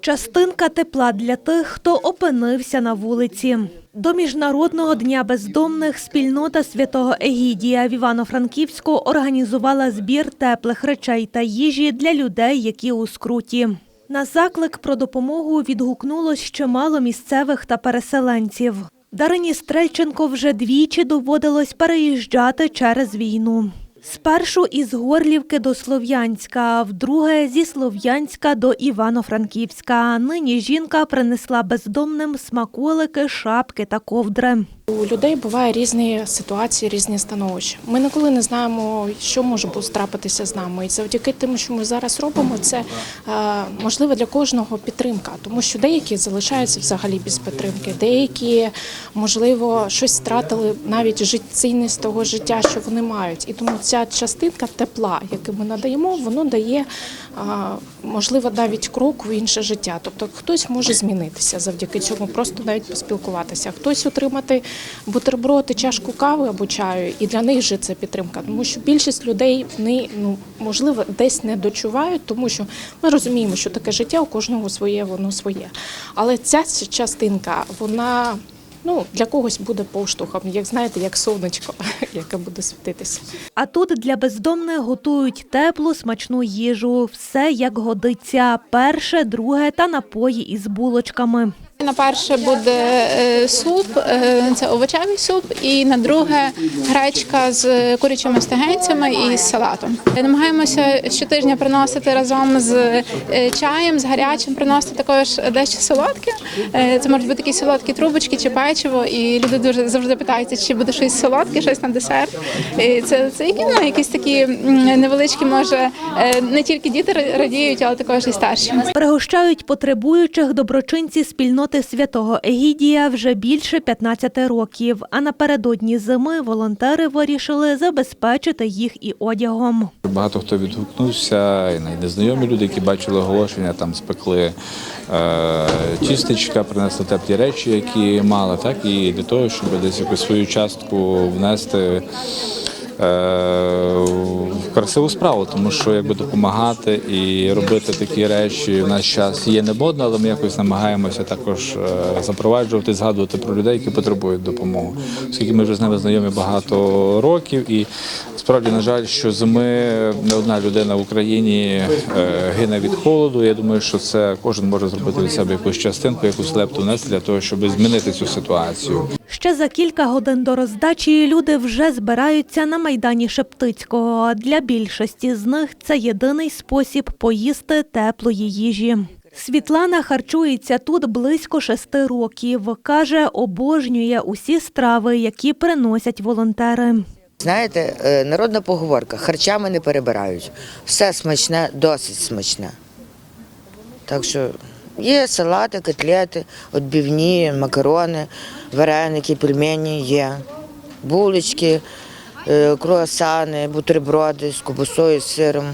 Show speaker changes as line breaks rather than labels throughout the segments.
Частинка тепла для тих, хто опинився на вулиці. До Міжнародного дня бездомних спільнота святого Егідія в Івано-Франківську організувала збір теплих речей та їжі для людей, які у скруті. На заклик про допомогу відгукнулось чимало місцевих та переселенців. Дарині Стрельченко вже двічі доводилось переїжджати через війну. Спершу із Горлівки до Слов'янська, вдруге зі Слов'янська до Івано-Франківська. Нині жінка принесла бездомним смаколики, шапки та ковдри.
У людей буває різні ситуації, різні становища. Ми ніколи не знаємо, що може трапитися з нами. І завдяки тим, що ми зараз робимо, це е, можливо для кожного підтримка, тому що деякі залишаються взагалі без підтримки, деякі можливо щось втратили навіть цінність того життя, що вони мають. І тому ця частинка тепла, яку ми надаємо, воно дає можливо навіть крок в інше життя. Тобто хтось може змінитися завдяки цьому, просто навіть поспілкуватися, хтось отримати бутерброд і чашку кави або чаю, і для них же це підтримка. Тому що більшість людей вони ну можливо десь не дочувають, тому що ми розуміємо, що таке життя у кожного своє, воно своє. Але ця частинка, вона. Ну, для когось буде поштовхом, як знаєте, як сонечко, яке буде світитися.
А тут для бездомних готують теплу, смачну їжу. Все як годиться. Перше, друге та напої із булочками.
На перше буде е, суп, е, це овочевий суп, і на друге гречка з курячими стегенцями і з салатом. Намагаємося щотижня приносити разом з е, чаєм, з гарячим, приносити також дещо солодке. Це можуть бути такі солодкі трубочки чи печиво, і люди дуже завжди питаються, чи буде щось солодке, щось на десерт. І це, це ну, якісь такі невеличкі, може, не тільки діти радіють, але також і старші.
Пригощають потребуючих доброчинці спільноти святого Егідія вже більше 15 років. А напередодні зими волонтери вирішили забезпечити їх і одягом.
Багато хто відгукнувся, і незнайомі люди, які бачили оголошення, там спекли е, тістечка, принесли теплі речі, які мали, так і для того, щоб десь якусь свою частку внести. Е, красиву справу, тому що якби допомагати і робити такі речі в наш час є не модно, але ми якось намагаємося також е, запроваджувати, згадувати про людей, які потребують допомоги. Оскільки ми вже з ними знайомі багато років, і справді, на жаль, що зими не одна людина в Україні е, гине від холоду. Я думаю, що це кожен може зробити від себе якусь частинку, якусь лепту внести для того, щоб змінити цю ситуацію.
Ще за кілька годин до роздачі люди вже збираються на майдані Шептицького. Для більшості з них це єдиний спосіб поїсти теплої їжі. Світлана харчується тут близько шести років. Каже, обожнює усі страви, які приносять волонтери.
Знаєте, е, народна поговорка, харчами не перебирають. Все смачне, досить смачне. Так що є салати, котлети, відбивні, макарони, вареники, пельмені є, булочки, е, круасани, бутерброди з кубусою, з сиром.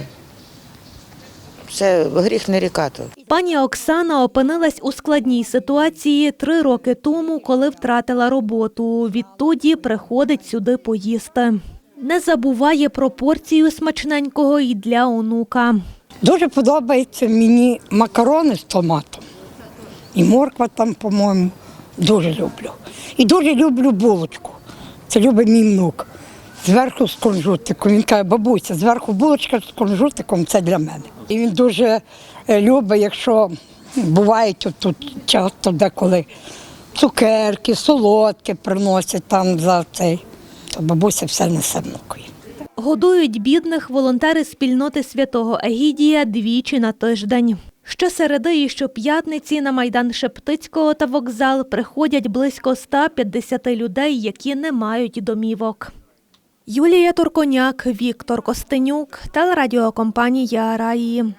Це гріх не рікати.
Пані Оксана опинилась у складній ситуації три роки тому, коли втратила роботу. Відтоді приходить сюди поїсти. Не забуває про порцію смачненького і для онука.
Дуже подобаються мені макарони з томатом. І морква там, по-моєму, дуже люблю. І дуже люблю булочку. Це любить мій внук. Зверху з кунжутиком. Він каже, бабуся, зверху булочка з кунжутиком це для мене. І він дуже е, любить, якщо бувають тут часто деколи цукерки, солодкі приносять там за цей, то бабуся все несе внукові.
Годують бідних волонтери спільноти святого Егідія двічі на тиждень. Щосереди і щоп'ятниці на майдан Шептицького та вокзал приходять близько 150 людей, які не мають домівок. Юлія Турконяк, Віктор Костенюк, телерадіокомпанія Раї.